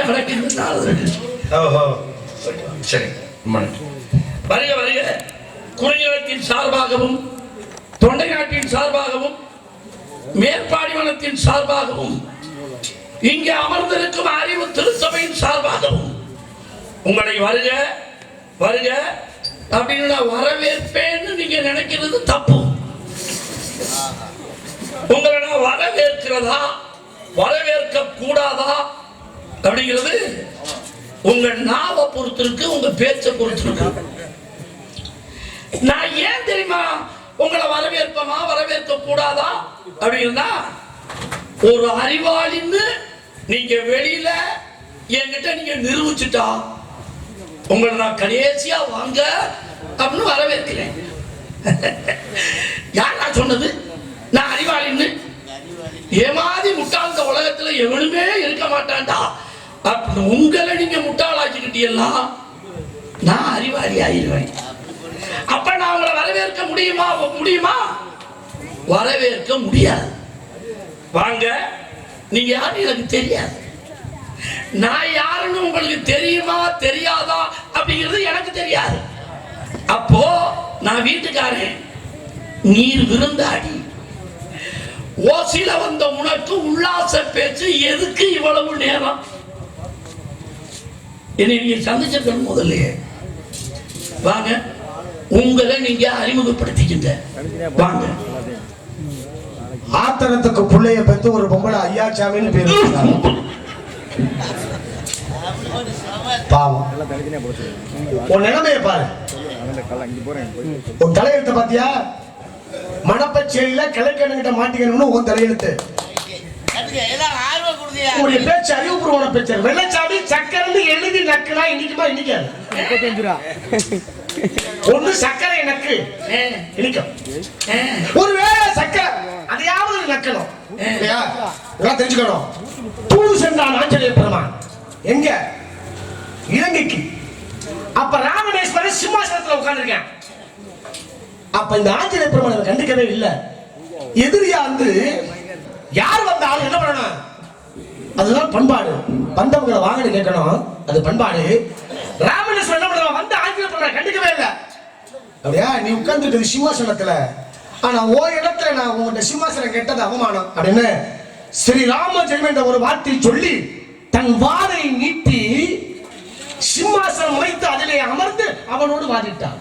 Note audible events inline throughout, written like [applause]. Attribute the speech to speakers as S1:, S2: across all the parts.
S1: நெஞ்சு அடக்கின்றதுனால
S2: ஓஹோ சரி.
S1: வருக வருக குறிஞ்சலத்தின் சார்பாகவும் தொண்டை நாட்டின் சார்பாகவும் மேற்பாடிவனத்தின் சார்பாகவும் இங்கே அமர்ந்திருக்கும் அறிவு திருச்சபையின் சார்பாகவும் உங்களை வருக வருக. அப்படின்னு நான் வரவேற்பேன்னு நீங்க நினைக்கிறது தப்பு. உங்களை நான் வரவேற்கிறதா வரவேற்க கூடாதா அப்படிங்கிறது உங்க நாவை பொறுத்திருக்கு உங்க பேச்சை பொறுத்திருக்கு. நான் ஏன் தெரியுமா உங்களை வரவேற்பமா வரவேற்க கூடாதா? அப்படின்னா ஒரு அறிவாளின்னு நீங்க வெளியில என்கிட்ட நீங்க நிரூபிச்சுட்டா உங்களை நான் கடைசியா வாங்க அப்படின்னு வரவேற்கிறேன். யார் நான் சொன்னது? நான் அறிவாளின்னு? ஏமாதி முட்டாள்ந்த உலகத்துல எவனுமே இருக்க மாட்டான்டா. உங்களை நீங்க முட்டாளாக்கிக்கிட்டீங்கன்னா நான் அறிவாளி ஆயிடுவேன். அப்ப நான் உங்களை வரவேற்க முடியுமா? முடியுமா? வரவேற்க முடியாது. வாங்க நீங்க யாரும் எனக்கு தெரியாது. நான் யாருன்னு உங்களுக்கு தெரியுமா தெரியாதா? அப்படிங்கிறது எனக்கு தெரியாது. அப்போ நான் வீட்டுக்காரன். நீர் விருந்தாடி. ஓசில வந்த உனக்கு உல்லாச பேச்சு எதுக்கு இவ்வளவு நேரம்? என்னை நீங்க சந்திச்சிருக்கணும் முதல்லயே வாங்க. உங்களை நீங்க அறிமுகப்படுத்திக்கிங்க வாங்க.
S3: ஆத்தனத்துக்கு புள்ளைய பெத்து ஒரு பொம்பளை ஐயாச்சாமின்னு பேர் வச்சிருக்காங்க. பாவம். உன் நிலைமைய பாரு. உன் தலையெழுத்த பாத்தியா? மணப்பச்சேரியில கிழக்கணுகிட்ட மாட்டிக்கணும்னு உன் தலையெழுத்து. உங்களுடைய பேச்சு அறிவுபூர்வமான பேச்சு. வெள்ளச்சாமி சக்கரன்னு எழுதி நக்குனா இன்னைக்குமா இன்னைக்காது ஒண்ணு சக்கரை நக்கு. இனிக்கும். ஒருவேளை சக்கரை அதையாவது நக்கணும். இதெல்லாம் தெரிஞ்சுக்கணும். தூது சென்றான் ஆஞ்சநேய பெருமான். எங்க? இலங்கைக்கு. அப்ப ராமநேஸ்வரர் சிம்மாசனத்துல உட்கார்ந்திருக்கேன். அப்ப இந்த ஆஞ்சநேய பெருமான் கண்டுக்கவே இல்ல. எதிரியா வந்து யார் வந்தாலும் என்ன பண்ணணும்? அதுதான் பண்பாடு. வந்தவங்களை வாங்கன்னு கேட்கணும். அது பண்பாடு. ராமநேஸ்வரன் என்ன பண்ணுவான் வந்து ஆஞ்சநேய பெருமானை கண்டுக்கவே இல்லை. அப்படியா? நீ உட்கார்ந்துருக்குது சிம்மாசனத்துல. ஆனா ஓ இடத்துல நான் உங்கள்கிட்ட சிம்மாசனம் கேட்டது அவமானம். அப்படின்னு ஸ்ரீ ராம ஜெயம் என்ற ஒரு வார்த்தை சொல்லி தன் வாரை நீட்டி சிம்மாசனம் வைத்து அதிலே அமர்ந்து அவனோடு வாதிட்டான்.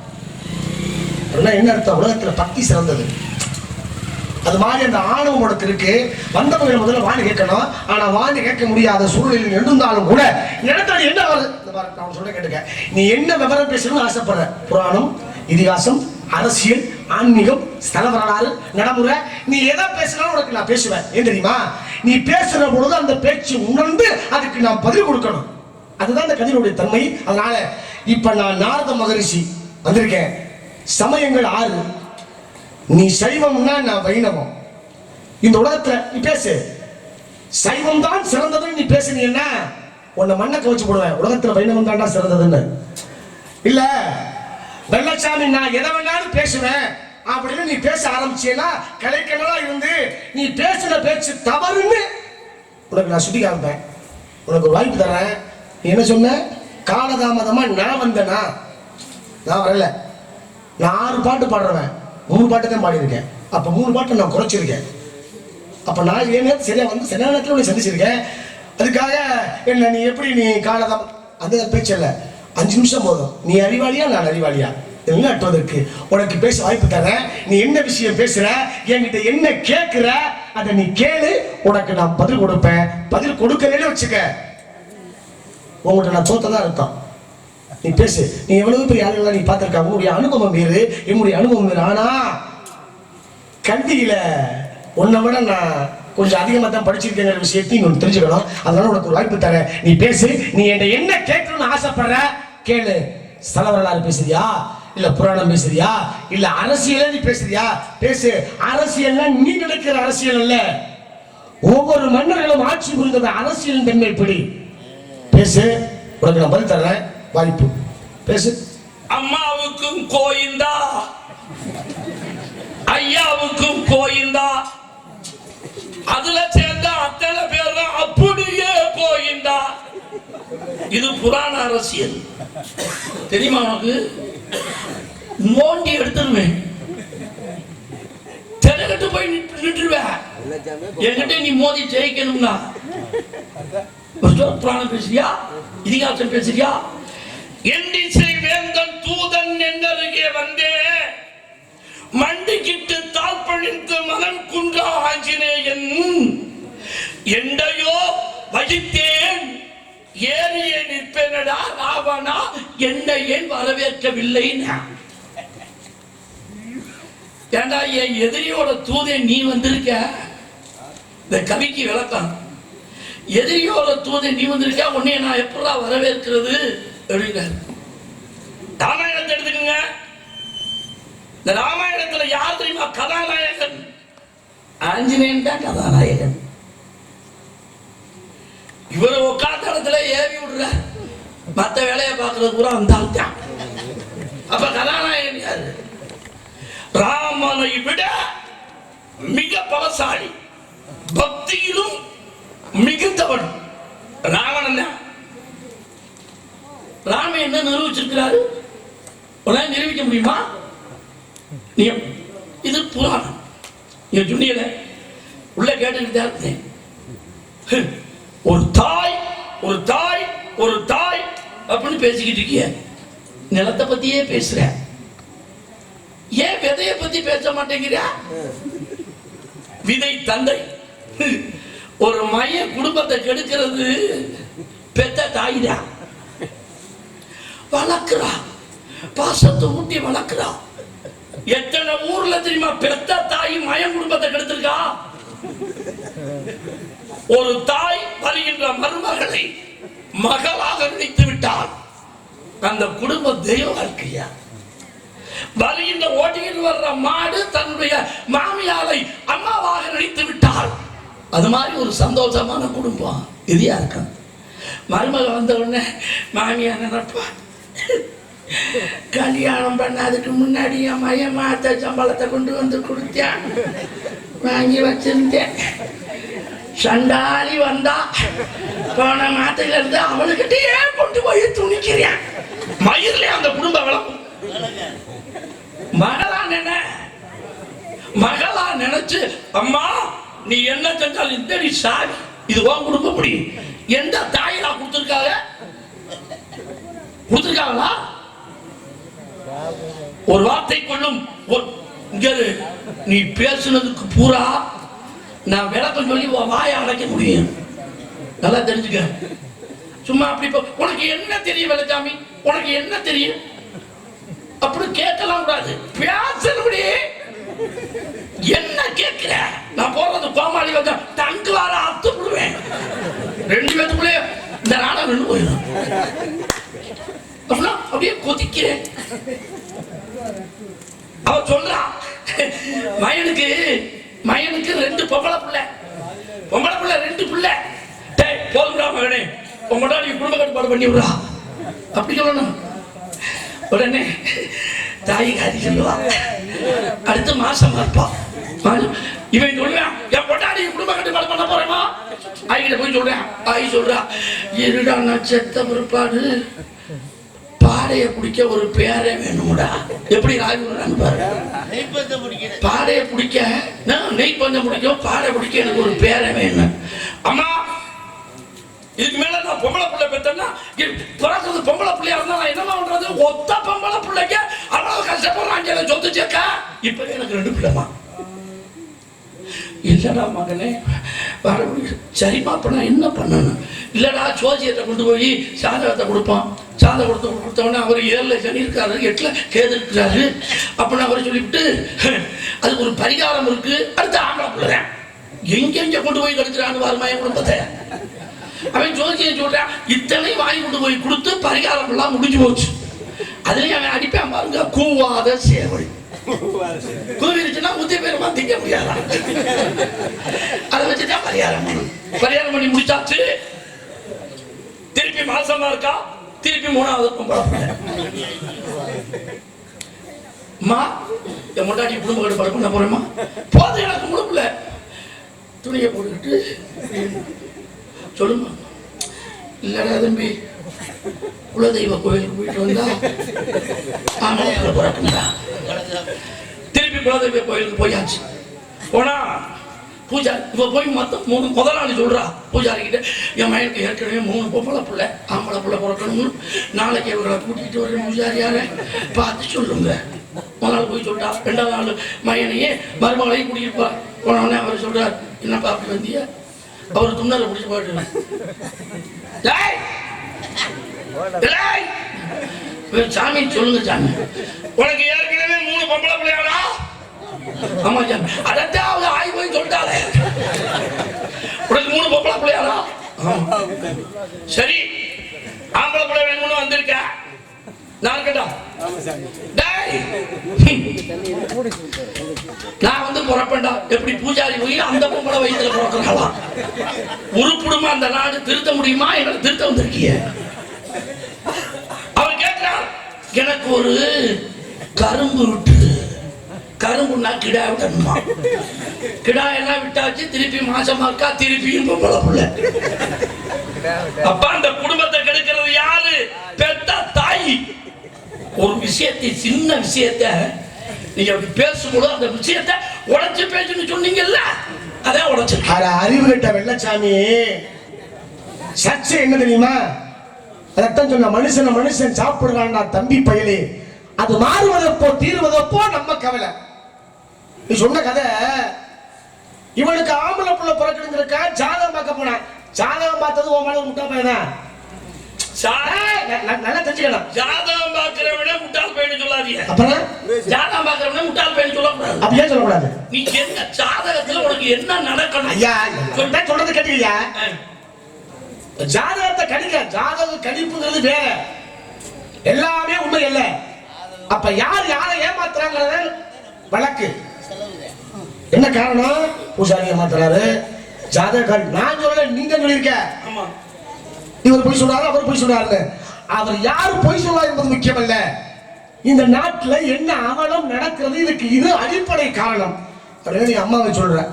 S3: என்ன அர்த்தம்? உலகத்துல பக்தி சிறந்தது. அது மாதிரி அந்த ஆணவம் உனக்கு இருக்கு வந்தவங்க முதல்ல வாணி கேட்கணும். ஆனா வாணி கேட்க முடியாத சூழ்நிலையில் இருந்தாலும் கூட இடத்துல என்ன வருது இந்த பாரு, நான் சொல்ல கேட்டுக்க. நீ என்ன விவரம் பேசணும்னு ஆசைப்படுற? புராணம் இதிகாசம் அரசியல் ஆன்மீகம் ஸ்தல வரலாறு நடைமுறை. நீ எதை பேசினாலும் உனக்கு நான் பேசுவேன். ஏன் தெரியுமா? நீ பேசுற பொழுது அந்த பேச்சு உணர்ந்து அதுக்கு நான் பதில் கொடுக்கணும். அதுதான் அந்த கதையினுடைய தன்மை. அதனால இப்ப நான் நாரத மகரிஷி வந்திருக்கேன். சமயங்கள் ஆறு. நீ சைவம்னா நான் வைணவம். இந்த உலகத்துல நீ பேசு. சைவம் தான் சிறந்ததுன்னு நீ பேசுனீங்கன்னா உன்னை மண்ணை கவச்சு போடுவேன். உலகத்துல வைணவம் தான்டா சிறந்ததுன்னு. இல்ல வெள்ளச்சாமி நான் எதை வேணாலும் பேசுவேன். அப்படின்னு நீ பேச ஆரம்பிச்சீன்னா கலைக்கணலா இருந்து நீ பேசுன பேச்சு தவறுன்னு உனக்கு நான் சுட்டி காமிப்பேன் உனக்கு வாய்ப்பு தரேன். நீ என்ன சொன்ன? காலதாமதமா நான் வந்தேனா? நான் வரல. நான் ஆறு பாட்டு பாடுறவன். மூணு பாட்டு தான் பாடியிருக்கேன். அப்போ மூணு பாட்டை நான் குறைச்சிருக்கேன். அப்போ நான் ஏன்னா சரியாக வந்து சரியான நேரத்தில் உன்னை சந்திச்சிருக்கேன். அதுக்காக என்ன நீ எப்படி நீ காலதம் அந்த பேச்சு இல்லை. அஞ்சு நிமிஷம் போதும். நீ அறிவாளியா நான் அறிவாளியா? எல்லாம் அட்டுவதற்கு உனக்கு பேச வாய்ப்பு தரேன் நீ என்ன விஷயம் பேசுற என்கிட்ட என்ன கேட்கிற அதை நீ கேளு. உனக்கு நான் பதில் கொடுப்பேன். பதில் கொடுக்கலன்னு வச்சுக்க. உங்கள்கிட்ட நான் தோத்ததான் அர்த்தம். நீ பேசு. நீ எவ்வளவு பெரிய ஆளுங்களா நீ பார்த்திருக்க? உன்னுடைய அனுபவம் வேறு என்னுடைய அனுபவம் வேறு. ஆனா கல்வியில உன்னை விட நான் கொஞ்சம் அதிகமாக தான் படிச்சிருக்கேங்கிற விஷயத்தை நீ ஒன்று தெரிஞ்சுக்கணும். அதனால உனக்கு ஒரு வாய்ப்பு தரேன். நீ பேசு. நீ என்கிட்ட என்ன கேட்கணும்னு ஆசைப்படுற? கேளு. ஸ்தல வரலாறு பேசுறியா? இல்ல புராணம் பேசுறியா? இல்ல அரசியல நீ பேசுறியா? பேசு. அரசியல்னா நீ நினைக்கிற அரசியல் அல்ல. ஒவ்வொரு மன்னர்களும் ஆட்சி புரிந்தது அரசியலின் தன்மை எப்படி? பேசு. உனக்கு நான் பதில் தர்றேன். வாய்ப்பு. பேசு.
S1: அம்மாவுக்கும் கோயிந்தா. ஐயாவுக்கும் கோயிந்தா. அதுல சேர்ந்த அத்தனை பேர் தான் அப்படியே கோயிந்தா. இது புராண அரசியல். தெரியுமா உனக்கு? நோண்டி எடுத்துருவேன். தெனகட்டு போய் நின்றுடுவேன் என்கிட்ட நீ மோதி ஜெயிக்கணும்னா. புராணம் பேசுறியா? இதிகாசம் பேசுறியா? எண்டிசை வேந்தன் தூதன் என்னருகே வந்தே. மண்டிக்கிட்டு தாழ்பழித்து மனம் குன்றா ஆஞ்சநேயன் எண்டையோ வகித்தேன். ஏறியே நிற்பேனடா ராவணா என்னை ஏன் வரவேற்கவில்லை ஏண்டா என் எதிரியோட தூதே நீ வந்திருக்க? இந்த கவிக்கு விளக்கம். எதிரியோட தூதை நீ வந்திருக்க உன்னைய நான் எப்படா வரவேற்கிறது? அப்படின்னாரு ராமாயணத்தை எடுத்துக்கோங்க. இந்த ராமாயணத்துல யார் தெரியுமா? கதாநாயகன். ஆஞ்சநேயன் தான் கதாநாயகன். இவரை உட்கார்ந்த இடத்துல ஏவி விடுற மத்த வேலையை பார்க்கறது கூட அந்த ஆள் தான். அப்ப கதாநாயகன் யாரு? ராமனை விட மிக பலசாலி. பக்தியிலும் மிகுந்தவன். ராவணன் தான். என்ன நிரூபிச்சிருக்கிறாரு உன்னால நிரூபிக்க முடியுமா? நீ இது புராணம். நீங்க சொன்னீங்க உள்ள கேட்டுக்கிட்டே இருந்தேன். ஒரு தாய் ஒரு தாய் ஒரு தாய் அப்படின்னு பேசிக்கிட்டு இருக்கிய. நிலத்தை பத்தியே பேசுற. ஏன் விதைய பத்தி பேச மாட்டேங்கிற? விதை தந்தை. ஒரு மைய குடும்பத்தை கெடுக்கிறது பெத்த தாய் தான் வளர்க்கிறா பாசத்தை ஊட்டி வளர்க்கிறா எத்தனை ஊர்ல தெரியுமா பெத்த தாய் மயம் குடும்பத்தை கெடுத்திருக்கா? ஒரு தாய் வருகின்ற மருமகளை மகளாக நினைத்து விட்டால் அந்த குடும்ப தெய்வ வாழ்க்கையா? வருகின்ற ஓட்டியில் வர்ற மாடு தன்னுடைய மாமியாரை அம்மாவாக நினைத்து விட்டால் அது மாதிரி ஒரு சந்தோஷமான குடும்பம். இதையா இருக்கும் மருமகள் வந்த உடனே மாமியார் நினைப்பான் கல்யாணம் பண்ணதுக்கு முன்னாடி என் மையன் மாத்த சம்பளத்தை கொண்டு வந்து கொடுத்தேன் வாங்கி வச்சிருந்தேன். சண்டாளி வந்தா போன மாத்தில இருந்து அவளுக்கிட்டே கொண்டு போய் துணிக்கிறேன். மயிர்ல அந்த குடும்ப வளம் மகளா நினை மகளா நினைச்சு அம்மா நீ என்ன செஞ்சாலும் இந்த நீ சாவி இது உன் குடும்ப முடியும். எந்த தாயிலா கொடுத்துருக்காங்க? கொடுத்துருக்காங்களா? ஒரு வார்த்தை கொள்ளும். நீ பேசுனதுக்கு பூரா நான் விளக்கம் சொல்லி வாயை அடைக்க முடியும். நல்லா தெரிஞ்சுக்க. சும்மா அப்படி உனக்கு என்ன தெரியும் வெள்ளச்சாமி? உனக்கு என்ன தெரியும்? அப்படி கேட்கலாம் கூடாது. பேசணும்படி என்ன கேட்கிற? நான் போறது கோமாளி வந்தா தங்கு அத்து விடுவேன் ரெண்டு பேத்துக்குள்ளே இந்த நாடகம் நின்று போயிடும். அப்படியே கொதிக்கிறேன் அவ சொல்றான் மயனுக்கு மயனுக்கு ரெண்டு பொம்பளை பிள்ளை. பொம்பளை பிள்ளை ரெண்டு பிள்ளை. டேய் போதும்டா மகனே. உங்கள்டா நீ குடும்ப கட்டுப்பாடு பண்ணி விடுறா. அப்படி சொல்லணும். உடனே தாய் காதி சொல்லுவா. அடுத்த மாசம் பார்ப்பான் இவன் சொல்லுவான் என் பொட்டாடி குடும்ப கட்டுப்பாடு பண்ண போறேமா ஆய்கிட்ட போய் சொல்றேன் ஆய் சொல்றா இருடா நான் செத்த பிற்பாடு பாடையை பிடிக்க ஒரு பேரே வேணும்டா. எப்படி ராஜு பாரு.
S4: பாடையை பிடிக்கிறேன்
S1: பிடிக்க நெய் பஞ்சம் பிடிக்கும். பாடை பிடிக்க எனக்கு ஒரு பேரை வேணும். அம்மா இதுக்கு மேல நான் பொம்பளை பிள்ளை பெற்றேன்னா பிறக்கிறது பொம்பளை பிள்ளையா இருந்தா நான் என்னமா பண்றது? ஒத்த பொம்பளை பிள்ளைக்க அவ்வளவு கஷ்டப்படுறாங்க சொத்து சேர்க்க? இப்ப எனக்கு ரெண்டு பிள்ளைமா இல்லடா மகனே வர முடியும் சரிம்மா அப்போ நான் என்ன பண்ணணும்? இல்லைடா சோசியத்தை கொண்டு போய் சாதகத்தை கொடுப்பான். சாதம் கொடுத்து கொடுத்தவொடனே அவர் ஏழில் சனி இருக்காரு எட்டில் கேது இருக்கிறாரு. அப்படின்னு அவர் சொல்லிவிட்டு அதுக்கு ஒரு பரிகாரம் இருக்கு. அடுத்து ஆம்பளை பிள்ளைறேன் எங்கெங்க கொண்டு போய் கெடுக்கிறான்னு வருமா என் குடும்பத்தை. அவன் ஜோசியம் சொல்றான் இத்தனை வாங்கி கொண்டு போய் கொடுத்து பரிகாரம் எல்லாம் முடிஞ்சு போச்சு. அதுலேயும் அவன் அடிப்பான் பாருங்க கூவாத சேவல். [laughs] கூவிருச்சுன்னா பேருமா திங்க முடியாதா? அதை வச்சுதான் பரிகாரம் பரிகாரம் பண்ணி முடிச்சாச்சு. திருப்பி மாசமா இருக்கா? திருப்பி மூணாவது பொம்பளை அம்மா என் முன்னாடி குடும்ப படம் பண்ண போறேம்மா. போதும் எனக்கு முழுப்புல துணியை போட்டுக்கிட்டு சொல்லுமா இல்லடா தம்பி குலதெய்வ கோயிலுக்கு போயிட்டு வந்தா ஆமா பிறக்குங்களா திருப்பி குலதெய்வ கோயிலுக்கு போயாச்சு. போனா பூஜா இப்போ போய் மொத்தம் மூணு முதலாளி சொல்றா பூஜாரி கிட்ட என் மயனுக்கு ஏற்கனவே மூணு பொம்பளை பிள்ளை ஆம்பளை பிள்ளை பிறக்கணும் நாளைக்கு இவர்களை கூட்டிகிட்டு வரேன் பூஜாரியார. பார்த்து சொல்லுங்க. முதல் போய் சொல்றா ரெண்டாவது நாள் மயனையே மருமகளையும் கூட்டிகிட்டு போறா போனோடனே அவர் சொல்றார் என்னப்பா அப்படி வந்திய அவர் துண்ணரை பிடிச்சி போயிட்டு சாமி சொல்லுங்க சாமி. உனக்கு ஏற்கனவே மூணு பொம்பளை பிள்ளையாடா? ஆமா சாமி. அவங்க ஆய் போய் சொல்லிட்டாளே உனக்கு மூணு பொம்பளை பிள்ளையாடா. சரி ஆம்பளை பிள்ளை வேணும்னு வந்திருக்க. நான் கேட்டா டேய்! நான் வந்து பிறப்பேன்டா. எப்படி பூஜாரி போய் அந்த பொம்பளை வயிற்றுல பிறக்கிறாளா? உருப்பிடுமா அந்த நாடு? திருத்த முடியுமா? எனக்கு திருத்த வந்திருக்கிய. கேட்கிறார் எனக்கு ஒரு கரும்பு விட்டு கரும்புனா கிடா விடணுமா? கிடா எல்லாம் விட்டாச்சு திருப்பி மாசமா இருக்கா? திருப்பியும் பொம்பளை அப்பா அந்த குடும்பத்தை கெடுக்கிறது யாரு? பெத்த தாய். ஒரு விஷயத்தை சின்ன விஷயத்தை நீங்க அப்படி பேசும்போது அந்த விஷயத்தை உடைச்சு பேசுன்னு சொன்னீங்கல்ல அதான் உடைச்சு
S3: அறிவு கட்ட வெள்ளச்சாமி. சர்ச்சை என்ன தெரியுமா? ரத்தம் சொன்ன மனுஷன மனுஷன் சாப்பிடுறான்டா தம்பி பயலே. அது மாறுவதப்போ தீருவதப்போ நம்ம கவலை. நீ சொன்ன கதை இவனுக்கு ஆம்பளை புள்ள பிறக்கணுங்கிறக்கா ஜாதகம் பார்க்க போனான். ஜாதகம் பார்த்தது உன் மேல ஒரு முட்டா பையனா நல்லா தெரிஞ்சுக்கலாம்
S1: ஜாதகம் பார்க்கிறவன முட்டாள் பையன் சொல்லாதீங்க.
S3: அப்புறம்?
S1: ஜாதகம் பார்க்கிறவன முட்டாள் பையன் சொல்லக்கூடாது.
S3: அப்ப ஏன் சொல்லக்கூடாது?
S1: நீ என்ன ஜாதகத்துல உனக்கு என்ன நடக்கணும்?
S3: ஐயா சொல்றது கேட்டீங்க
S1: அஹ்,
S3: ஜாதகத்தை கணிக்க ஜாதக கணிப்புங்கிறது வேற. எல்லாமே உண்மை இல்ல அப்ப யார் யாரை ஏமாத்துறாங்கிறத? வழக்கு. என்ன காரணம்? பூசாரி ஏமாத்துறாரு. ஜாதக நான் சொல்லல நீங்க சொல்லியிருக்க. இவர் பொய் சொல்றாரு அவர் பொய் சொல்றாரு அவர் யாரு பொய் சொல்றாரு என்பது முக்கியமல்ல. இந்த நாட்டுல என்ன அவலம் நடக்கிறது? இதுக்கு இது அடிப்படை காரணம். அப்படின்னு அம்மாவை சொல்ற?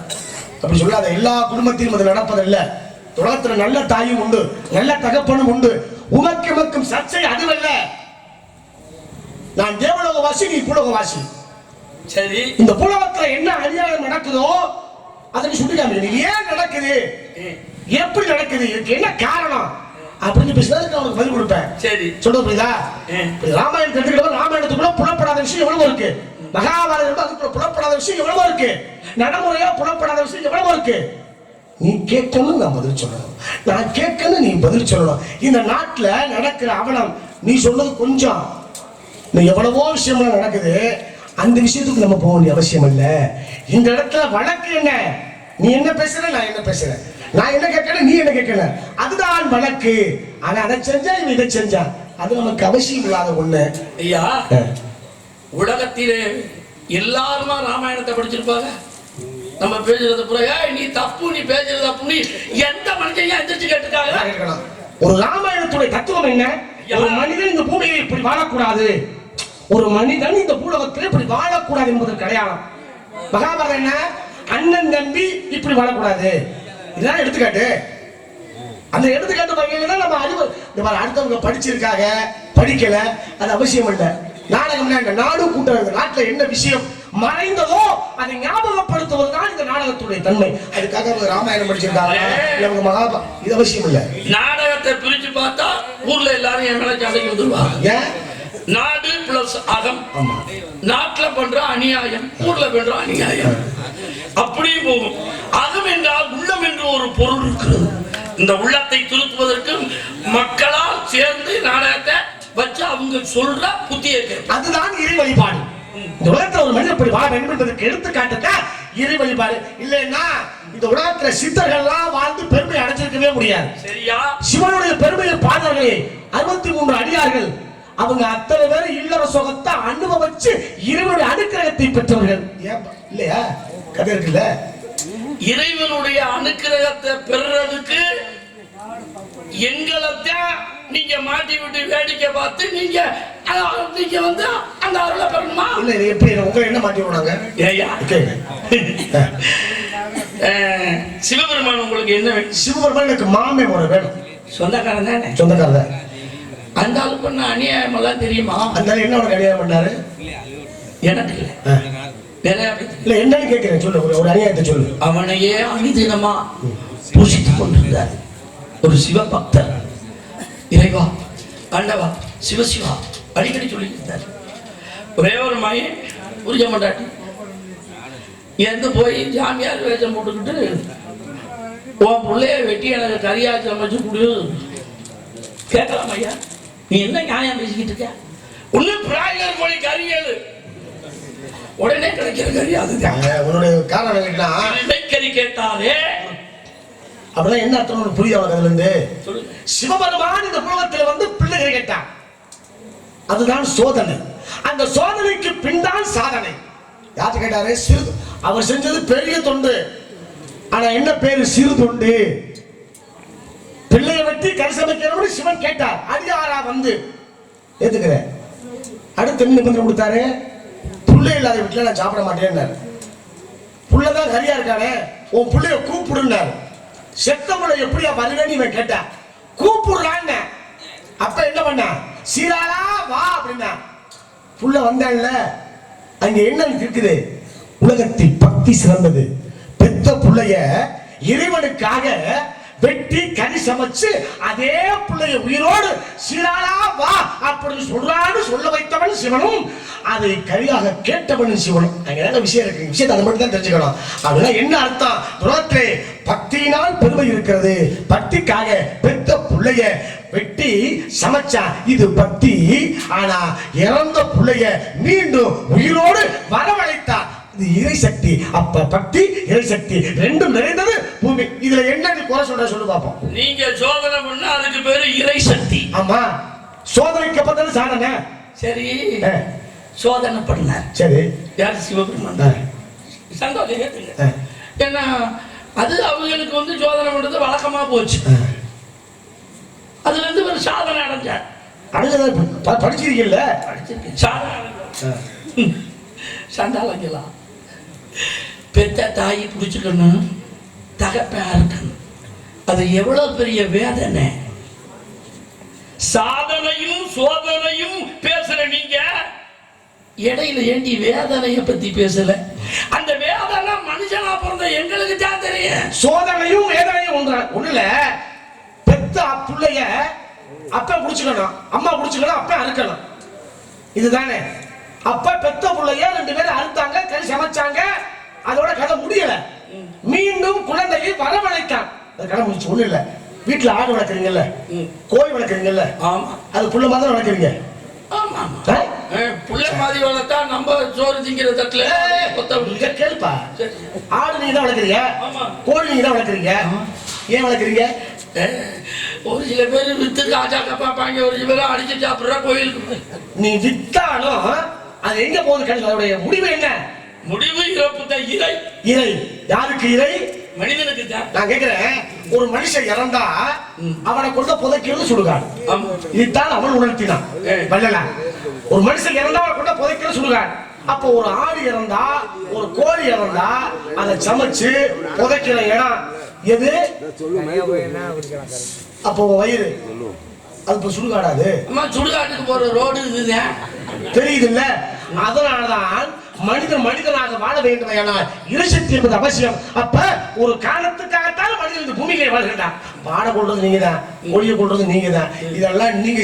S3: அப்படி சொல்லாத. எல்லா குடும்பத்திலும் அது நடப்பதில்ல. உலகத்துல நல்ல தாயும் உண்டு நல்ல தகப்பனும் உண்டு. உமக்கு எமக்கும் சர்ச்சை அதுவல்ல. நான் தேவலோக வாசி நீ புலோக வாசி
S1: சரி.
S3: இந்த புலகத்துல என்ன அநியாயம் நடக்குதோ அதை நீ சுட்டிக்காம இது ஏன் நடக்குது? எப்படி நடக்குது? இதுக்கு என்ன காரணம்? அப்படின்னு பேசினதுக்கு அவனுக்கு பதில் கொடுப்பேன்.
S1: சரி.
S3: சொல்றது புரியுதா? ராமாயணம் எடுத்துக்கிட்டோம் ராமாயணத்துக்குள்ள புலப்படாத விஷயம் எவ்வளவு இருக்கு. மகாபாரதம் அதுக்குள்ள புலப்படாத விஷயம் எவ்வளவு இருக்கு. நடைமுறையா புலப்படாத விஷயம் எவ்வளவு இருக்கு. நீ கேட்கணும் நான் பதில் சொல்லணும். நான் கேட்கணும் நீ பதில் சொல்லணும். இந்த நாட்டுல நடக்கிற அவலம் நீ சொன்னது கொஞ்சம். இன்னும் எவ்வளவோ விஷயம்லாம் நடக்குது. அந்த விஷயத்துக்கு நம்ம போக வேண்டிய அவசியம் இல்ல. இந்த இடத்துல வழக்கு என்ன? நீ என்ன பேசுற நான் என்ன பேசுறேன் நான் என்ன கேட்கணும் நீ என்ன கேட்கல அதுதான் வழக்கு. ஆனா அதை செஞ்சா இவன் இதை செஞ்சான் அது நமக்கு அவசியம் இல்லாத ஒண்ணு.
S1: ஐயா உலகத்திலே எல்லாருமா ராமாயணத்தை படிச்சிருப்பாங்க? நம்ம பேசுறது "ஏய், நீ தப்பு நீ பேசுறது தப்பு எந்த மனுஷன் எந்திரிச்சு கேட்டுக்காங்க.
S3: ஒரு ராமாயணத்துடைய தத்துவம் என்ன? ஒரு மனிதன் இந்த பூமியை இப்படி வாழக்கூடாது. ஒரு மனிதன் இந்த பூலகத்தில் இப்படி வாழக்கூடாது என்பதற்கு அடையாளம். மகாபாரதம் என்ன? அண்ணன் தம்பி இப்படி வாழக்கூடாது. இதுதான் எடுத்துக்காட்டு. அந்த எடுத்துக்காட்டு வகையில தான் நம்ம அறிவு இந்த மாதிரி அடுத்தவங்க படிச்சிருக்காங்க படிக்கல. அது அவசியம் இல்லை. நாடகம்னா என்ன நாடு இந்த நாட்டுல என்ன விஷயம் மறைந்ததோ அதை ஞாபகப்படுத்துவது தான் இந்த நாடகத்துடைய தன்மை. அதுக்காக அவங்க ராமாயணம் படிச்சிருக்காங்க அவங்க மகாபா இது அவசியம் இல்லை.
S1: நாடகத்தை பிரிச்சு பார்த்தா ஊர்ல எல்லாரும் என் மேல சண்டைக்கு வந்துருவாங்க நாடு பிளஸ் அகம். நாட்டுல பண்ற அநியாயம் ஊர்ல பண்ற அநியாயம். அப்படியே போகும். அகம் என்றால் உள்ளம் என்று ஒரு பொருள் இருக்கிறது. இந்த உள்ளத்தை திருத்துவதற்கு மக்களால் சேர்ந்து நாடகத்தை வச்சு அவங்க சொல்ற புத்திய
S3: அதுதான் இறை வழிபாடு. இந்த உலகத்துல ஒரு மனிதன் இப்படி வாழ வேண்டும் என்பதற்கு எடுத்துக்காட்டுங்க. இறை வழிபாடு. இல்லைன்னா இந்த உலகத்துல சித்தர்கள்லாம் வாழ்ந்து பெருமை அடைஞ்சிருக்கவே முடியாது.
S1: சரியா?
S3: சிவனுடைய பெருமையை பாடல்களே அறுபத்தி மூன்று அடியார்கள். அவங்க அத்தனை பேர் இல்லற சுகத்தை அனுபவிச்சு இறைவனுடைய அனுக்கிரகத்தை பெற்றவர்கள்? இல்லையா? கதை இருக்குல்ல?
S1: இறைவனுடைய அனுக்கிரகத்தை பெறுறதுக்கு எங்களைத்தான் நீங்க மாட்டி விட்டு வேடிக்கை பார்த்து நீங்க நீங்க வந்து அந்த அருளை பெறணுமா?
S3: இல்ல இது எப்படி உங்களை என்ன மாட்டி விடுறாங்க.
S1: அஹ், சிவபெருமான் உங்களுக்கு என்ன வேணும்?
S3: சிவபெருமான் எனக்கு மாமே முறை வேணும்.
S1: சொந்தக்காரன் தானே?
S3: சொந்தக்காரர்
S1: அந்த ஆளு பண்ண அநியாயம் எல்லாம் தெரியுமா?
S3: அதனால என்ன உனக்கு அநியாயம் பண்ணாரு?
S1: எனக்கு இல்லை.
S3: இல்ல என்னன்னு கேட்கிறேன் சொல்லு ஒரு- ஒரு அநியாயத்தை சொல்லு.
S1: அவனையே அனுதினமா பூசித்துக் கொண்டிருந்தார் ஒரு சிவபக்தர். இறைவா ஆண்டவா சிவசிவா அடிக்கடி சொல்லிட்டு இருந்தார் ஒரே ஒரு மகன் புரிஞ்ச மாட்டாட்டி இருந்து போய் ஜாமியார் வேஷம் போட்டுக்கிட்டு உன் பிள்ளைய வெட்டி எனக்கு கறியாச்சு அமைச்சு கொடு. கேட்கலாம் ஐயா நீ என்ன நியாயம் பேசிக்கிட்டு இருக்க? ஒண்ணு பிராய்லர் மொழி கறியல் உடனே கிடைக்கிற கறி அதுதான்.
S3: உன்னுடைய காரணம் என்னன்னா
S1: இடைக்கறி கேட்டாலே
S3: அப்படின்னா என்ன அர்த்தம் புரியுது அவனுக்கு அதுல இருந்து? சிவபெருமான் இந்த உலகத்துல வந்து பிள்ளைகளை கேட்டான். அதுதான் சோதனை. அந்த சோதனைக்கு பின்தான் சாதனை. யார்கிட்ட கேட்டாரு? சிறு அவர் செஞ்சது பெரிய தொண்டு. ஆனா என்ன பேரு? சிறு தொண்டு. பிள்ளையை வெட்டி கறி சமைக்கிறவனு சிவன் கேட்டார். அடியாரா வந்து. ஏத்துக்கிறேன். அடுத்து என்ன நிபந்தனை கொடுத்தாரு? புள்ளை இல்லாத வீட்டுல நான் சாப்பிட மாட்டேன்னாரு. புள்ளதான் கரியா இருக்கானே. உன் புள்ளைய கூப்பிடுன்னாரு. செத்த எப்படியா வருவேன்னு இவன் கேட்டான் கூப்பிடுறான்னு அப்ப என்ன பண்ண சீராளா வா அப்படின்னா புள்ள வந்தான்ல அங்க என்ன இருக்குது உலகத்தில் பக்தி சிறந்தது. பெத்த புள்ளைய இறைவனுக்காக வெட்டி கனி சமைச்சு அதே பிள்ளைய உயிரோடு சீராளா வா அப்படின்னு சொல்றான்னு சொல்ல வைத்தவன் சிவனும் அதை கரியாக கேட்டவன் சிவனும். அங்க என்ன விஷயம் இருக்கு. விஷயத்தை அதை மட்டும் தான் தெரிஞ்சுக்கணும். அப்படின்னா என்ன அர்த்தம்? துரத்திலே பக்தியினால் பெருமை இருக்கிறது. பக்திக்காக பெத்த பிள்ளைய வெட்டி சமைச்சா இது பக்தி. ஆனா இறந்த பிள்ளைய மீண்டும் உயிரோடு வரவழைத்தா இது இறை சக்தி. அப்ப பக்தி இறை சக்தி ரெண்டும் நிறைந்தது பூமி. இதுல என்ன நீ குறை சொல்ற சொல்லு பாப்போம்.
S1: நீங்க சோதனை பண்ணா அதுக்கு பேரு இறை சக்தி.
S3: ஆமா. சோதனைக்கு அப்புறம் சாதனை.
S1: சரி. சோதனை பண்ணார்.
S3: சரி.
S1: யார் சிவபெருமான்? சந்தோஷம் ஏத்துங்க ஏன்னா அது அவங்களுக்கு வந்து சோதனை பண்றது வழக்கமா போச்சு. அதுல இருந்து ஒரு சாதனை அடைஞ்சார்.
S3: அடுத்தது ப- படிச்சிருக்கீல்ல
S1: படிச்சிருக்கேன். சாதனை சண்டாளங்கலாம் பெத்த தாயை பிடிச்சிக்கணும். தகப்பன் இருக்கணும் அது எவ்வளவு பெரிய வேதனை? சாதனையும் சோதனையும் பேசுற நீங்க. இடையில ஏண்டி வேதனைய பத்தி பேசல? அந்த வேதனை மனுஷனா பிறந்த எங்களுக்கு தான் தெரியும்.
S3: சோதனையும் வேதனையும் ஒன்று ஒண்ணுல பெத்த புள்ளைய அப்பா புடிச்சுக்கணும். அம்மா புடிச்சுக்கணும் அப்பா அறுக்கணும். இதுதானே? அப்பா பெத்த புள்ளைய ரெண்டு பேரும் அறுத்தாங்க கறி சமைச்சாங்க. அதோட கதை முடியல. மீண்டும் குழந்தையை வரவழைத்தான் அது கதை முடிச்சு ஒண்ணு இல்ல. வீட்டுல ஆடு வளர்க்குறீங்கல்ல?
S1: ம்.
S3: கோழி வளர்க்குறீங்கல்ல?
S1: ஆமா.
S3: அது புள்ள மாதிரி வளர்க்குறீங்க.
S1: புள்ள மாதிரி வளர்த்தா நம்ம சோறு திங்கிற தட்டுல
S3: கேளுப்பா.
S1: சரி.
S3: ஆடு நீங்க தான் வளர்க்குறீங்க?
S1: ஆமா.
S3: கோழி நீங்க தான் வளர்க்குறீங்க ஏன் வளர்க்குறீங்க?
S1: ஒரு சில பேர் வித்து காஜாக்க பார்ப்பாங்க ஒரு சில பேர் அடிச்சு சாப்பிட்றா கோயிலுக்கு.
S3: நீ வித்தாலும் அது எங்க போகுது கணக்கு அதோடைய முடிவு என்ன?
S1: முடிவு இறப்பு இறை.
S3: இறை. யாருக்கு இறை?
S1: மனிதனுக்கு தான்.
S3: நான் கேக்குறேன் ஒரு மனுஷன் இறந்தா அவனை கொண்டு புதைக்கிறது சுடுகாடு. இதுதான் அவன் உணர்த்தினான். வள்ளல ஒரு மனுஷன் இறந்தா அவனை கொண்டு புதைக்கிறது சுடுகாடு. அப்போ ஒரு ஆடு இறந்தா ஒரு கோழி இறந்தா அதை சமைச்சு புதைக்கிற இடம் எது? அப்போ வயிறு. அது இப்போ சுடுகாடாது
S1: சுடுகாட்டுக்கு போற ரோடு இதுதான்.
S3: தெரியுது இல்ல அதனாலதான் மனிதன் மனிதனாக வாழ வேண்டும் ஆனால் இறைசக்தி என்பது அவசியம். அப்ப ஒரு காலத்துக்காகத்தான் மனிதன் இந்த பூமியிலே வாழ்கின்றான். பாட கொள்றது நீங்க தான் ஒளிய கொள்றது நீங்க தான் இதெல்லாம் நீங்க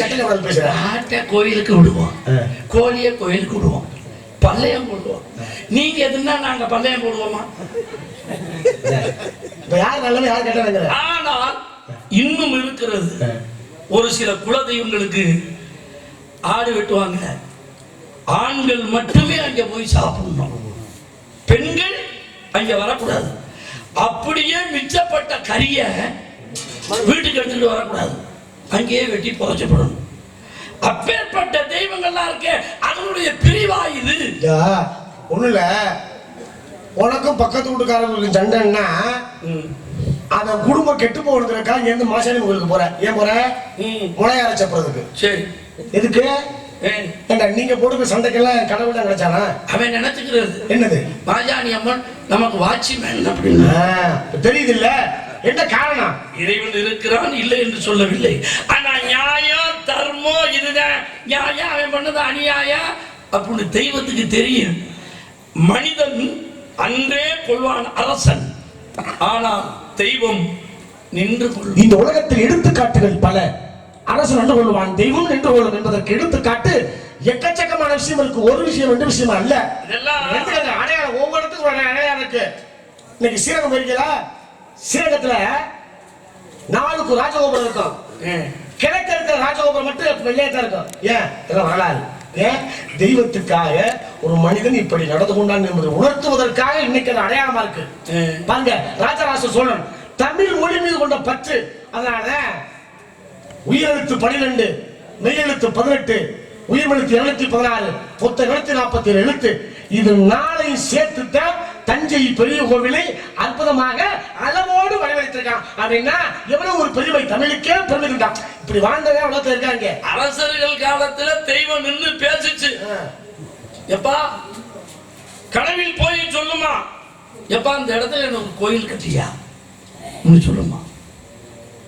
S3: சட்டம் பேசுற.
S1: ஆட்டை கோயிலுக்கு விடுவோம். கோழியை கோயிலுக்கு விடுவோம். பள்ளையம் போடுவோம். நீங்க எதுனா நாங்க பள்ளையம் போடுவோமா?
S3: இப்ப யார் நல்லவன் யார் கெட்டவங்கிற?
S1: ஆனால் இன்னும் இருக்கிறது ஒரு சில குலதெய்வங்களுக்கு ஆடு வெட்டுவாங்க. ஆண்கள் மட்டுமே அங்க போய் சாப்பிடணும். பெண்கள் அங்க வரக்கூடாது. அப்படியே மிச்சப்பட்ட கறிய வீட்டுக்கு எடுத்துட்டு வரக்கூடாது. அங்கேயே வெட்டி புதைச்சப்படணும் அப்பேற்பட்ட தெய்வங்கள்லாம் இருக்கே அதனுடைய பிரிவா இது?
S3: ஒண்ணு இல்ல. உனக்கும் பக்கத்து வீட்டுக்காரங்களுக்கு சண்டைன்னா. அந்த குடும்பம் கெட்டு போகிறதுக்கா இங்க இருந்து மாசாணி கோயிலுக்கு போற. ஏன் போற. முளையார சப்புறதுக்கு
S1: சரி.
S3: எதுக்கு? ஏண்டா நீங்க போடுற சண்டைக்கெல்லாம் கடவுள் தான் கிடைச்சானா
S1: அவன் நினைச்சுக்கிறது.
S3: என்னது?
S1: மாஜாணி அம்மன் நமக்கு வாட்சிமேன் அப்படின்னு.
S3: தெரியுது இல்ல என்ன காரணம்?
S1: இறைவன் இருக்கிறான் இல்லை என்று சொல்லவில்லை. ஆனா நியாயம் தர்மம் இதுதான். நியாயம் அவன் பண்ணது அநியாயம் அப்படின்னு தெய்வத்துக்கு தெரியும். மனிதன் அன்றே கொள்வான் அரசன். ஆனால் தெய்வம் நின்று கொள்ளும்
S3: இந்த உலகத்தில் எடுத்துக்காட்டுகள் பல. அரசு நின்று கொள்வான் தெய்வம் நின்று கொள்ளும் என்பதற்கு எடுத்துக்காட்டு எக்கச்சக்கமான விஷயம் இருக்கு. ஒரு விஷயம் ரெண்டு விஷயம் அல்ல.
S1: இதெல்லாம்
S3: அடையாளம் ஒவ்வொரு இடத்துக்கும் ஒரு அடையாளம் இருக்கு. இன்னைக்கு சீரகம் போயிருக்கீங்களா? சீரகத்துல நாலுக்கு ராஜகோபுரம் இருக்கும். கிழக்கு இருக்கிற ராஜகோபுரம் மட்டும் வெள்ளையா தான் இருக்கும். ஏன்? இதெல்லாம் வரலாறு. ஏன் தெய்வத்துக்காக ஒரு மனிதன் இப்படி நடந்து கொண்டான் என்பதை உணர்த்துவதற்காக இன்னைக்கு அது அடையாளமா இருக்கு. பாருங்க ராஜராஜ சோழன் தமிழ் மொழி மீது கொண்ட பற்று. அதனால உயிரெழுத்து பனிரெண்டு மெய்யெழுத்து பதினெட்டு உயிர்மெழுத்து இருநூத்தி பதினாறு மொத்த எழுத்து நாற்பத்தி ஏழு எழுத்து. இது நாளை சேர்த்துத்தான் தஞ்சை பெரிய கோவிலை அற்புதமாக அளவோடு வடிவமைத்திருக்கான். அப்படின்னா எவ்வளவு ஒரு பெருமை தமிழுக்கே பெருமை இப்படி வாழ்ந்தவே உலகத்துல இருக்காங்க?
S1: அரசர்கள் காலத்துல தெய்வம் நின்று பேசிச்சு. எப்பா கனவில் போய் சொல்லுமா? எப்பா அந்த இடத்துல எனக்கு கோயில் கட்டியா? சொல்லுமா.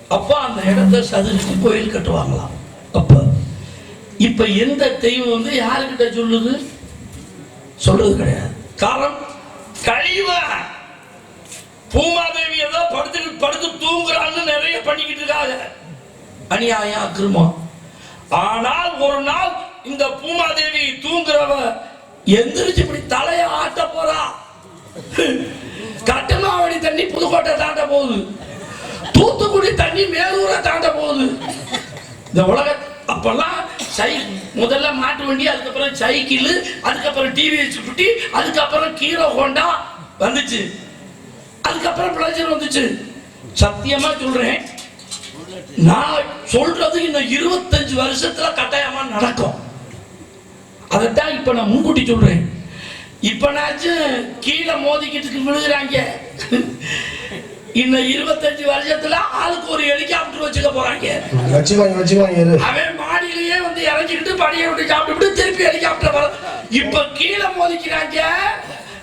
S1: அப்பா அந்த இடத்த சதுரிச்சு கோயில் கட்டுவாங்களாம். அப்ப இப்ப எந்த தெய்வம் வந்து யாருக்கிட்ட சொல்லுது? சொல்றது கிடையாது. காரணம் கழிவ! பூமாதேவி ஏதோ படுத்து படுத்து தூங்குறான்னு நிறைய பண்ணிக்கிட்டு இருக்காங்க. அநியாயம் அக்கிரமம். ஆனால் ஒரு நாள் இந்த பூமாதேவி தூங்குறவ எந்திரிச்சு இப்படி தலைய ஆட்ட போறா. கட்டமாவடி தண்ணி புதுக்கோட்டை தாண்ட போகுது. தூத்துக்குடி தண்ணி மேலூரை தாண்ட போகுது. இந்த உலக அப்பெல்லாம் சை முதல்ல மாட்டு வண்டி அதுக்கப்புறம் சைக்கிள் அதுக்கப்புறம் டிவி சுட்டி அதுக்கப்புறம் கீழே ஹோண்டா வந்துச்சு. அதுக்கப்புறம் பிளஜர் வந்துச்சு. சத்தியமா சொல்றேன் நான் சொல்றது இன்னும் இருபத்தஞ்சு வருஷத்துல கட்டாயமா நடக்கும். அதைத்தான் இப்ப நான் முன்கூட்டி சொல்றேன். இப்பனாச்சும் கீழே மோதிக்கிட்டு விழுகிறாங்க. இன்னும் இருபத்தஞ்சு வருஷத்துல ஆளுக்கு ஒரு ஹெலிகாப்டர் வச்சுக்க போறாங்க.
S3: இரு
S1: அவன் மாடியிலேயே வந்து இறங்கிக்கிட்டு படியை விட்டு சாப்பிட்டு திருப்பி ஹெலிகாப்டர் வர இப்ப கீழே மோதிக்கிறாங்க.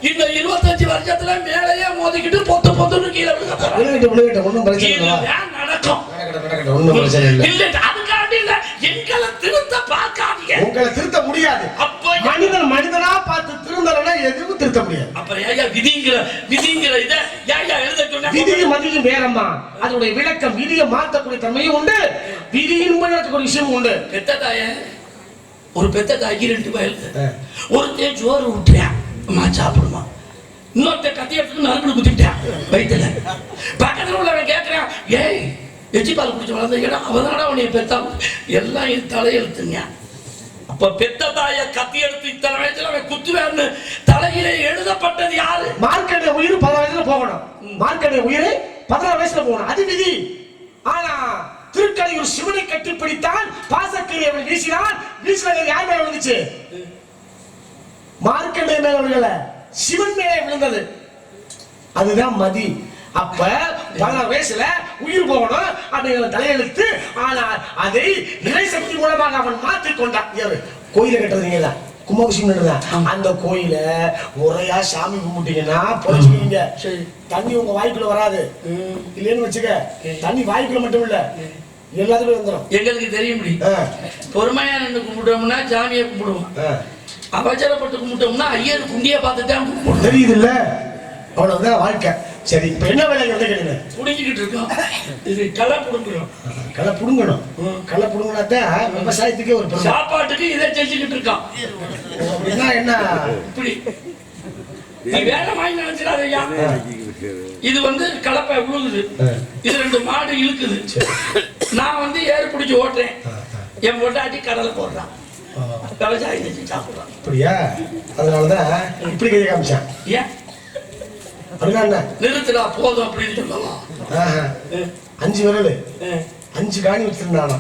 S1: இந்த இருபத்தஞ்சு வருஷத்துல மேலேயே மோதிக்கிட்டு பொத்து பொத்துன்னு கீழே விழுக போறாங்க
S3: விழுகட்டும் விழுகட்டும் ஒன்றும் பிரச்சனை இல்லை.
S1: நடக்கும்.
S3: ஒண்ணும் பிரச்சனை இல்ல.
S1: எங்களை திருத்த பார்க்காதீங்க.
S3: உங்களை திருத்த முடியாது.
S1: அப்ப
S3: மனிதன் மனிதனா பார்த்து திருந்தலன்னா எதுவும் திருத்த முடியாது.
S1: அப்புறம் ஏயா விதிங்கிற விதிங்கிற இத ஏயா எழுத சொன்ன?
S3: விதியும் மதியும் வேறம்மா. அதனுடைய விளக்கம் விதியை மாற்றக்கூடிய தன்மையும் உண்டு. விதியின் விளக்கக்கூடிய விஷயம் உண்டு.
S1: பெத்த தாய ஒரு பெத்த தாய்க்கு ரெண்டு வயலு
S3: ஆ.
S1: ஒருத்தன் சோறு விட்டுறேன் அம்மா சாப்பிடுமா. இன்னொருத்தன் கத்தி எடுத்து நறுக்கு குத்திட்டான் வயிற்றுல பக்கத்துல உள்ளவன் கேட்கிறான் ஏய் எச்சி பால் குடிச்சு வளர்ந்த இடம் அவதான உன்னைய பெத்தா? எல்லாம் என் தலையெழுத்துங்க அப்ப பெத்த தாய கத்தி எடுத்து இத்தனை வயசுல அவன் குத்துவேன்னு தலையிலே எழுதப்பட்டது யாரு?
S3: மார்க்கெட் உயிர் பதினாறு வயசுல போகணும். மார்க்கெட் உயிர் பதினாறு வயசுல போகணும். அது விதி. ஆனா திருக்கடையூர் சிவனை கட்டிப்பிடித்தான் பாசக்கிரி அவன் வீசினான் வீசினது யார் மேல விழுந்துச்சு? மார்க்கண்டே மேல விழுகல. சிவன் மேலே விழுந்தது. அதுதான் மதி. அப்ப பல வயசுல உயிர் போகணும் அப்படிங்கிற தலையெழுத்து ஆனால் அதை இறைசக்தி மூலமாக அவன் மாற்றிக் கொண்டான். கோயில கட்டுறதுங்களா கும்பாபிஷேகம் அந்த கோயில முறையா சாமி கும்பிட்டீங்கன்னா புரிஞ்சுக்கிங்க
S1: சரி.
S3: தண்ணி உங்க வாய்க்குள்ள வராது. இல்லைன்னு வச்சுக்க தண்ணி வாய்க்குள்ள மட்டும் இல்ல எல்லாத்துக்கும் வந்துடும்
S1: எங்களுக்கு தெரியும் பொறுமையா நின்று கும்பிட்டோம்னா சாமியை கும்பிடுவோம். அவசரப்பட்டு கும்பிட்டோம்னா ஐயர் குண்டியை பார்த்து தான்
S3: தெரியுது இல்ல அவ்வளவுதான் வாழ்க்கை. சரி இப்ப என்ன வேலை வந்து கேளுங்க.
S1: புடிஞ்சுக்கிட்டு இருக்கோம் இது களை புடுங்குறோம்.
S3: களை புடுங்கணும். களை புடுங்கினாத்தான் விவசாயத்துக்கே ஒரு
S1: சாப்பாட்டுக்கு இதை செஞ்சுக்கிட்டு இருக்கோம்
S3: அப்படின்னா என்ன?
S1: இப்படி. நீ வேற மாதிரி நினைச்சிடாத ஐயா இது வந்து கலப்பை உழுகுது. இது ரெண்டு மாடு இழுக்குது. நான் வந்து ஏறு பிடிச்சி ஓட்டுறேன். என் பொண்டாட்டி கடலை போடுறான் விவசாயம் செஞ்சு சாப்பிடுறான்
S3: அப்படியா? அதனாலதான் இப்படி கையை காமிச்சான்
S1: ஏன்? நிறுத்துடா போதும் அப்படின்னு சொல்லலாம்.
S3: அஞ்சு விரல். அஞ்சு காணி வச்சிருந்தானா?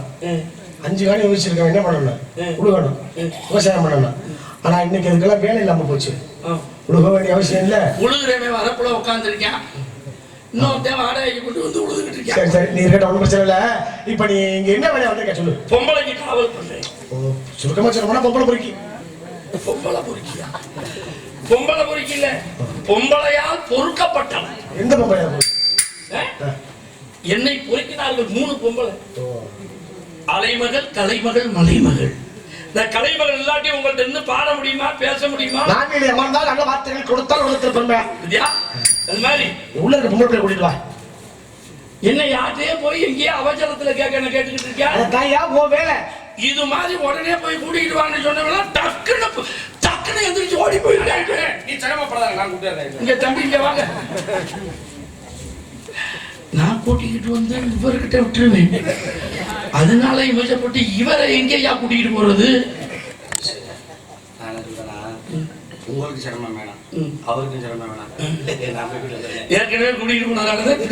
S3: அஞ்சு காணி வச்சிருக்கவன் என்ன பண்ணணும்? உழுகணும். விவசாயம் பண்ணணும். ஆனா இன்னைக்கு அதுக்கெல்லாம் வேலை இல்லாம போச்சு. உழுக வேண்டிய அவசியம் இல்ல.
S1: உழுகுறவன் வரப்புல உட்காந்துருக்கேன் இன்னொருத்தன் வாடகைக்கு கொண்டு வந்து உழுதுகிட்டு இருக்கேன்
S3: சரி சரி. நீ இருக்கட்டும் ஒன்றும் பிரச்சனை இல்ல. இப்ப நீ இங்க என்ன வேலையா வந்திருக்க சொல்லு.
S1: பொம்பளைக்கு காவல் பண்றேன்.
S3: ஓ, சுருக்கமா சொல்ல போனா பொம்பளை பொறுக்கி.
S1: பொம்பளை பொறுக்கியா? பொம்பளை பொறுக்கி இல்ல. பொறுக்கப்பட்டவன்
S3: எந்த பொம்பளையா?
S1: என்னை பொறுக்கினார்கள் மூணு பொம்பளை. அலைமகள் கலைமகள் மலைமகள். இந்த கலைமகள் இல்லாட்டி உங்கள்ட்ட இருந்து பாட முடியுமா பேச முடியுமா?
S3: நாட்டில் அமர்ந்தால் நல்ல வார்த்தைகள் கொடுத்தால் உலகத்தில் பெருமை.
S1: வித்யா அது மாதிரி.
S3: உள்ள இருக்க பொம்பளை கூட்டிட்டு வா.
S1: என்ன யார்கிட்டயே போய் எங்கேயோ அவசரத்துல கேட்க கேட்டுக்கிட்டு இருக்கியா?
S3: தாயா உன் வேலை.
S1: இது மாதிரி உடனே போய் கூட்டிட்டு வான்னு சொன்னவங்க டக்குன்னு ப- டக்குன்னு எந்திரிச்சு ஓடி போயிட்டாங்க
S2: நீ சிரமப்படாத நான் கூப்பிட்டு
S1: இங்க தம்பி இங்க வாங்க. நான் கூட்டிக்கிட்டு வந்து இவர்கிட்ட விட்டுருவேன். அதனால இமசப்பட்டு இவரை எங்கேயா கூட்டிகிட்டு போறது?
S2: உங்களுக்கு சிரமம் வேணாம். அவருக்கும் சிரமம் வேணாம்.
S1: ஏற்கனவே கூட்டிகிட்டு போனதால தான்